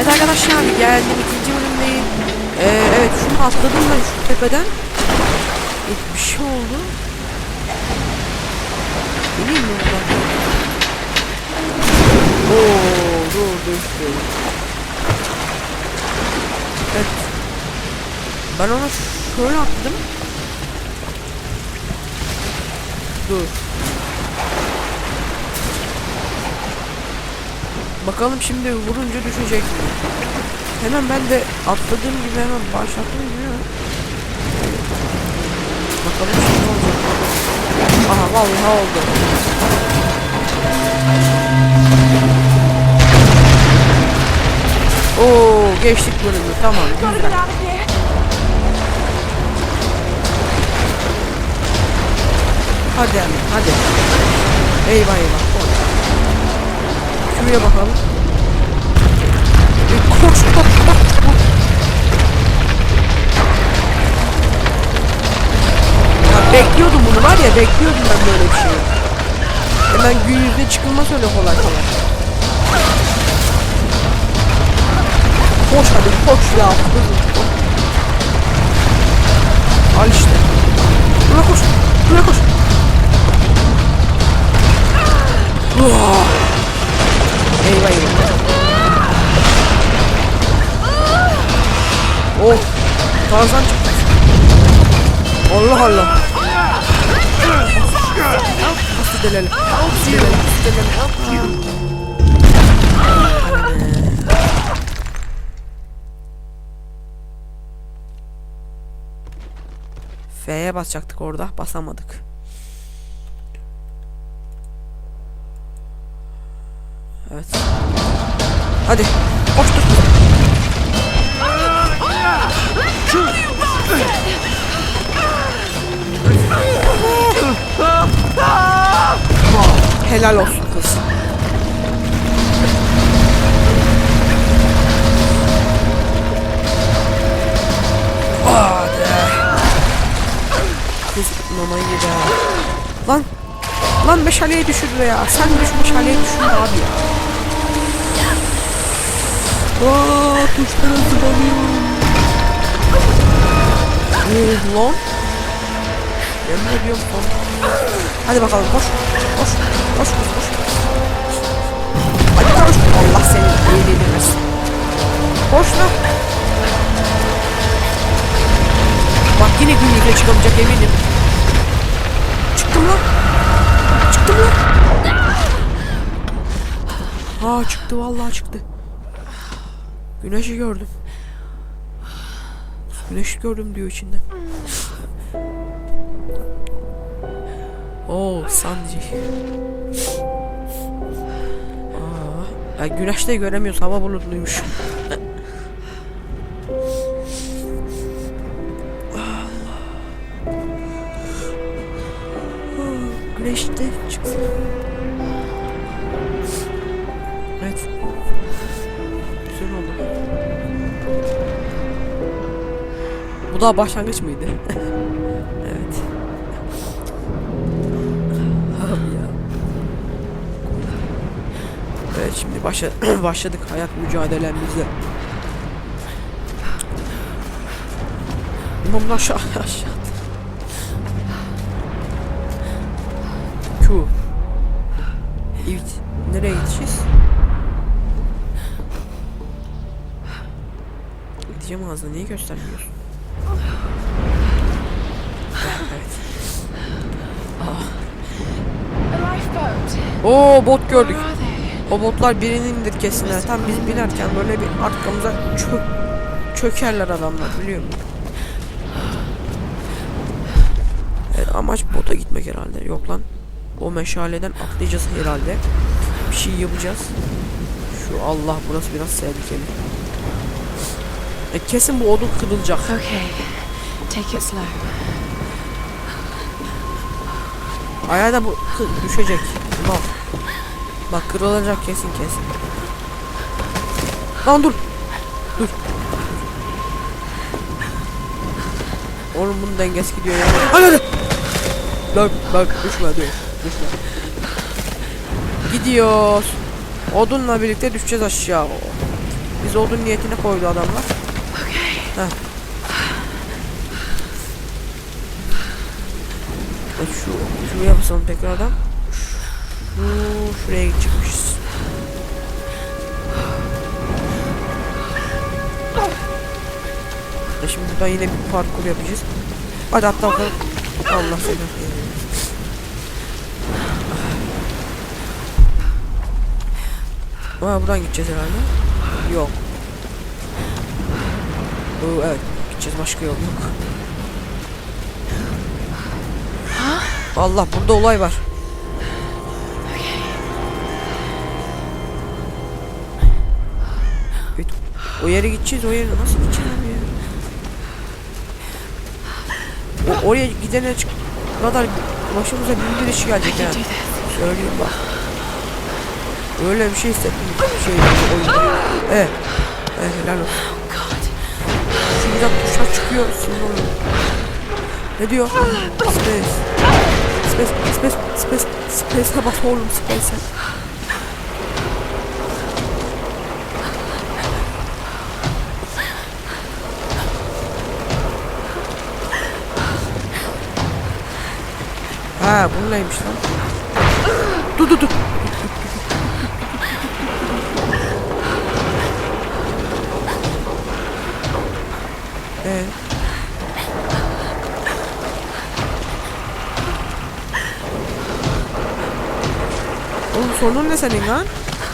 Evet arkadaşlar geldim ikinci bölümdeyim. Ee, evet şunu atladım ben şu tepeden. Bir- Bir şey oldu. Bileyim mi buradan? Oo, dur düştü. Evet. Ben ona şöyle attım. Dur. Bakalım şimdi vurunca düşecek mi? Hemen ben de atladığım gibi hemen başlattım gibi. Bakalım şimdi ne olacak. Aha vallahi oldu. Oo geçtik bölümü tamam güzel. Hadi hadi. Eyvah eyvah. Şuraya bakalım. E, koş koş koş. koş. Ya bekliyordum bunu var ya bekliyordum ben böyle bir şeyi. Hemen gün yüzüne çıkılmaz öyle kolay kolay. Koş hadi koş ya. Koş. Al işte. Buraya koş. Buraya koş. Uah. Eyvah eyvah. Oh. Tarzan çıktı. Allah Allah. Hasta delelim. Hasta delelim. Hasta delelim. F'ye basacaktık orada. Basamadık. Evet. Hadi. Koş dur. Helal olsun kız. Hadi. Kız mamayı ha. Lan. Lan meşaleyi düşürdü ya. Sen düş meşaleyi düşürdü abi ya. Aaa tuşlara zıbanıyorum. Oh lan. Yemin ediyorum son. Hadi bakalım koş. Koş. Koş koş koş. Hadi koş. Allah seni versin. Koş lan. Bak yine gün yüzüne çıkamayacak eminim. Çıktım lan. Çıktım lan. Ha çıktı vallahi çıktı. Güneşi gördüm. Güneşi gördüm diyor içinden. Oo Sanji. Aa, ya güneşte göremiyoruz hava bulutluymuş. Güneşte Bu daha başlangıç mıydı? evet. Abi ya. Evet şimdi başa başladık hayat mücadelemize. İmamın aşağı aşağı. Q. Evet. Nereye gideceğiz? Gideceğim ağzına niye göstermiyorsun? evet. A lifeboat. Oo bot gördük. O botlar birinindir kesin. Tam biz binerken böyle bir arkamıza çö çökerler adamlar biliyor musun? Evet, amaç bota gitmek herhalde. Yok lan. O meşaleden atlayacağız herhalde. Bir şey yapacağız. Şu Allah burası biraz tehlikeli. E, kesin bu odun kırılacak. Okay. Take it slow. Ayağı da bu düşecek. Bak. Bak kırılacak kesin kesin. Lan dur. Dur. Oğlum bunun dengesi gidiyor ya. Hadi hadi. Bak bak düşme dur. Düşme. Gidiyoruz. Odunla birlikte düşeceğiz aşağı. Biz odun niyetine koydu adamlar. Okay. Heh. Şu şuraya basalım tekrardan. Şu şuraya gidecekmişiz. Şimdi buradan yine bir parkur yapacağız. Hadi atla bakalım. Allah seni. Aa buradan gideceğiz herhalde. Yok. Oo, evet gideceğiz başka yol yok. Allah burada olay var. Evet, o yere gideceğiz o yere nasıl gideceğiz abi ya? O, oraya gidene kadar başımıza bin bir iş gelecek yani. Söyleyeyim bak. Öyle bir şey hissettim. Şey, oyunda. Evet. Evet helal olsun. Oh God. Şuradan tuşa çıkıyor. Sinir oluyor. Ne diyor? Space. Space, space, space, space'e bas oğlum space'e. Ha bu neymiş lan? Dur dur dur. Ee, Oğlum sorunun ne senin lan?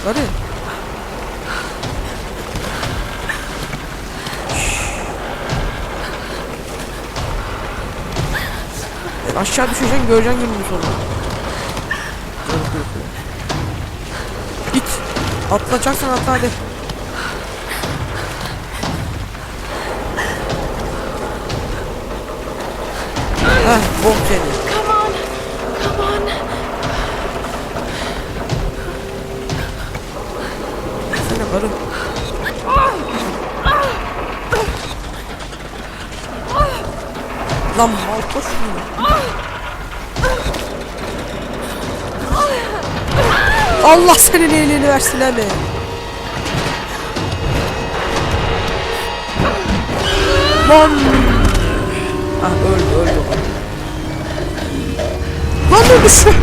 Hadi. E, aşağı düşeceksin göreceksin yok, yok. Git. Atlayacaksan atla hadi. Heh, bok seni. Sene karı. Lan mal koş şunu. Allah senin iyiliğini versin abi. Lan. Ah öldü öldü. Lan ne düşüyor?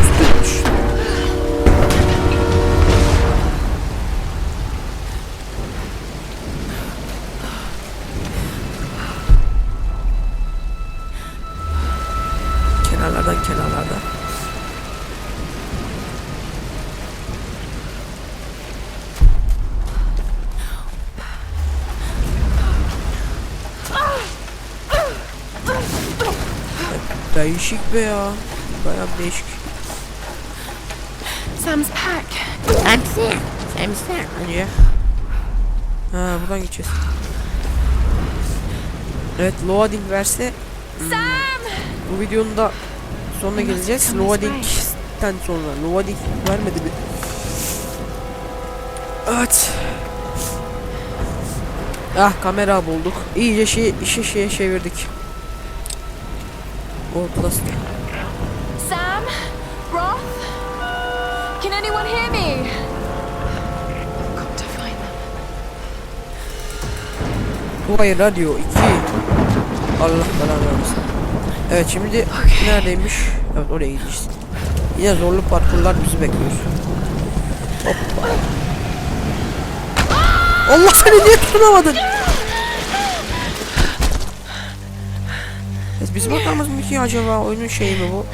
Kenarlardan. Değişik be ya. Bayağı değişik. Sam's pack. I'm Sam. I'm Sam. Hadi Ha buradan gideceğiz. Evet loading verse Sam! bu videonun da sonuna geleceğiz. Loading'ten sonra. Loading vermedi mi? Evet. Ah kamera bulduk. İyice şey, işi şeye çevirdik. O plus. Sam? Roth? Can anyone hear me? Huawei Radio 2. Allah belanı vermesin. Evet şimdi neredeymiş? Evet oraya gideceğiz. Yine zorlu parkurlar bizi bekliyor. Hoppa. Allah seni niye tutunamadın? Evet, bizim hatamız mı ki acaba? Oyunun şeyi mi bu?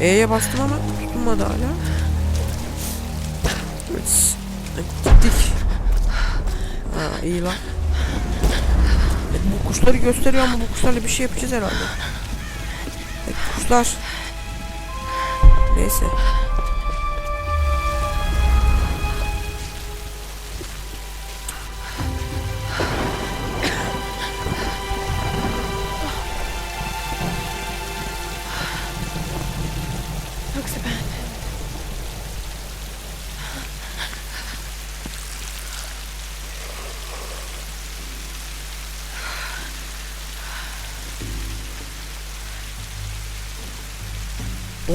E'ye bastım ama tutunmadı hala. Evet. Gittik. Ha iyi lan. Evet, bu kuşları gösteriyor ama bu kuşlarla bir şey yapacağız herhalde. Kuşlar. Neyse.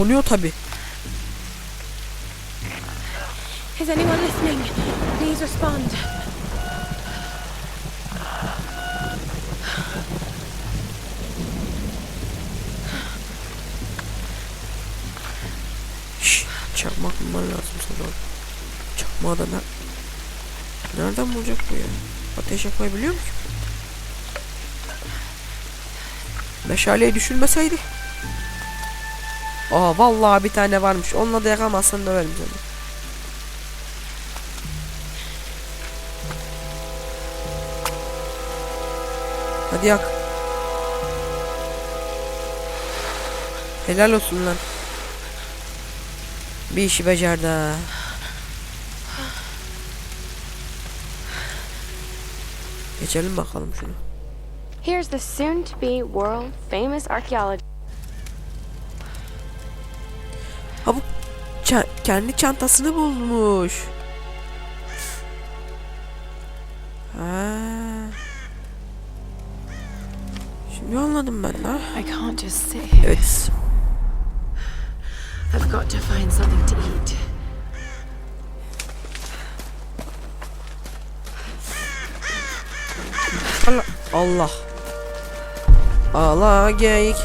Oluyor tabi. Is anyone listening? Please respond. Şşş, çakmak bulman lazım sana. Çakmağı da ne? Nereden bulacak bu ya? Ateş yapmayı biliyor musun? Meşaleyi düşürmeseydi Aa vallahi bir tane varmış. Onunla da yakamazsan döverim seni. Hadi yak. Helal olsun lan. Bir işi becerdi ha. Geçelim bakalım şunu. Here's the soon to be world famous archaeologist. Kendi çantasını bulmuş. Ha. Şimdi anladım ben ha. I can't just sit here. Evet. I've got to find something to eat. Allah. Allah. Allah geyik.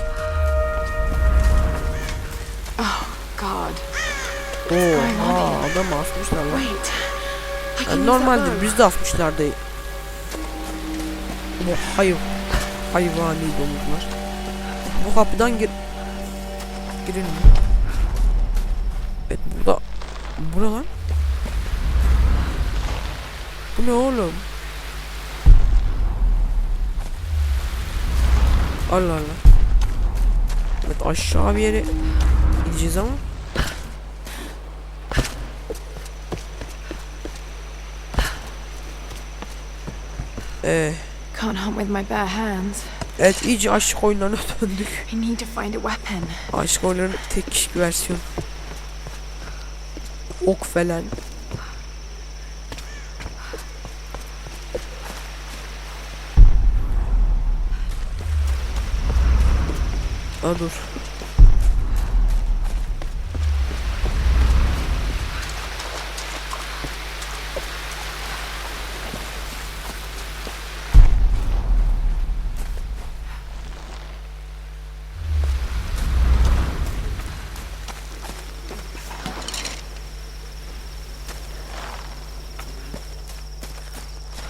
Oha adam asmışlar lan. Yani normaldir bow. biz de asmışlardı. Bu hayır. Hayvani domuzlar. Bu kapıdan gir... Girelim. Evet burada... Bu ne lan? Bu ne oğlum? Allah Allah. Evet aşağı bir yere gideceğiz ama. Ee, Can't hunt with my bare hands. evet iyice aşk oyunlarına döndük. I need to find a weapon. Aşk oyunlarının tek kişilik versiyonu. Ok falan. Aa dur.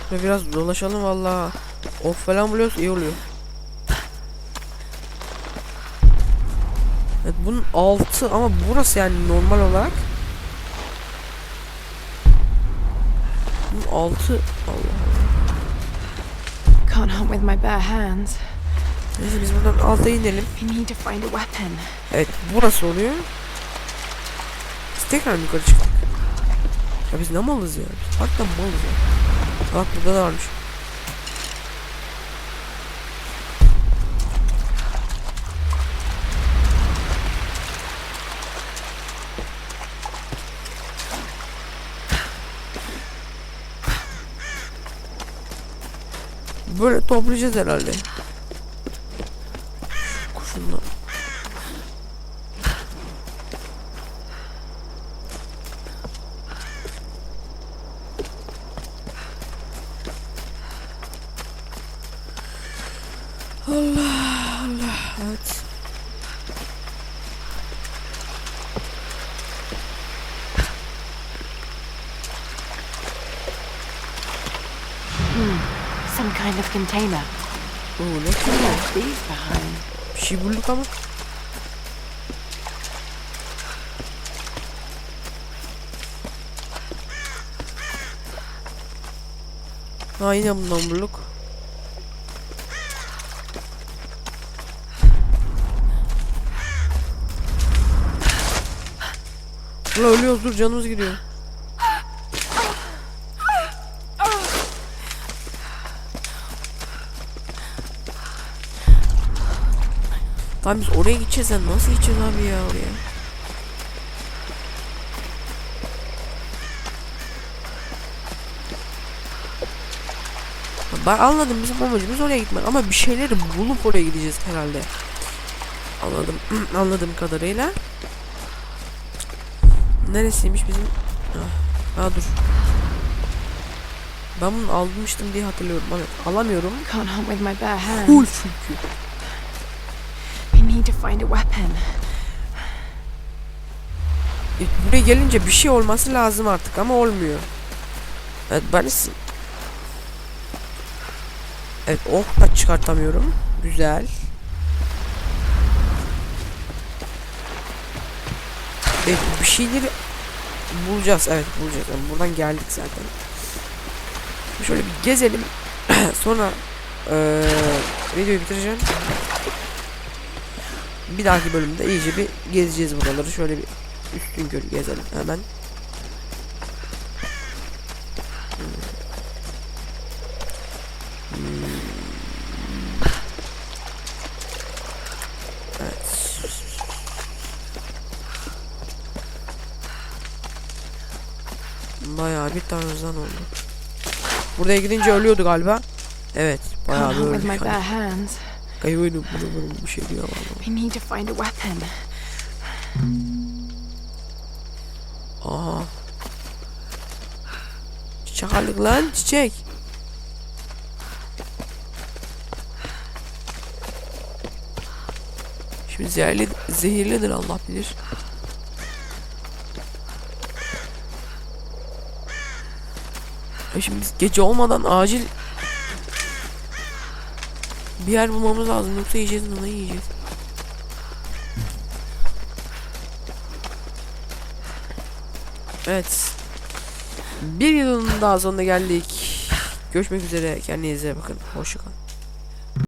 Şöyle biraz dolaşalım valla. Ok falan buluyoruz iyi oluyor. Evet bunun altı ama burası yani normal olarak. Bunun altı Allah Allah. Can't hunt with my bare hands. Neyse biz buradan alta inelim. I need to find a weapon. Evet burası oluyor. Biz tekrar yukarı çıktık. Ya biz ne malız ya? Biz hakikaten malız ya. Bak burada da varmış. Böyle toplayacağız herhalde. Allah Allah evet. Some kind of container. Who kadar left these behind? bir şey bulduk ama. Ha yine bundan bulduk. Ulan ölüyoruz dur canımız gidiyor. Lan biz oraya gideceğiz ya nasıl gideceğiz abi ya oraya? Ben anladım bizim amacımız oraya gitmek ama bir şeyleri bulup oraya gideceğiz herhalde. Anladım anladığım kadarıyla. Neresiymiş bizim? Ah, ha dur. Ben bunu almıştım diye hatırlıyorum. Evet, alamıyorum. Can't hunt with my bare hands. Full çünkü. I need to find a weapon. E, Buraya gelince bir şey olması lazım artık ama olmuyor. Evet ben Evet ok da çıkartamıyorum. Güzel. Evet bir şeyleri bulacağız. Evet bulacağız. Yani buradan geldik zaten. Şöyle bir gezelim. Sonra eee videoyu bitireceğim. Bir dahaki bölümde iyice bir gezeceğiz buraları. Şöyle bir üstün körü gezelim hemen. Hmm. Evet. Bir tarzan oldu. Buraya gidince ölüyordu galiba. Evet, bayağı bir öldük. Hani. bunu bunu bir şey diyor valla. We need to find a weapon. Aa. Çiçek aldık lan çiçek. Şimdi zehirli, zehirlidir Allah bilir. E şimdi gece olmadan acil bir yer bulmamız lazım yoksa yiyeceğiz ne yiyeceğiz. Evet. Bir yılın daha sonuna geldik. Görüşmek üzere. Kendinize bakın. Hoşçakalın.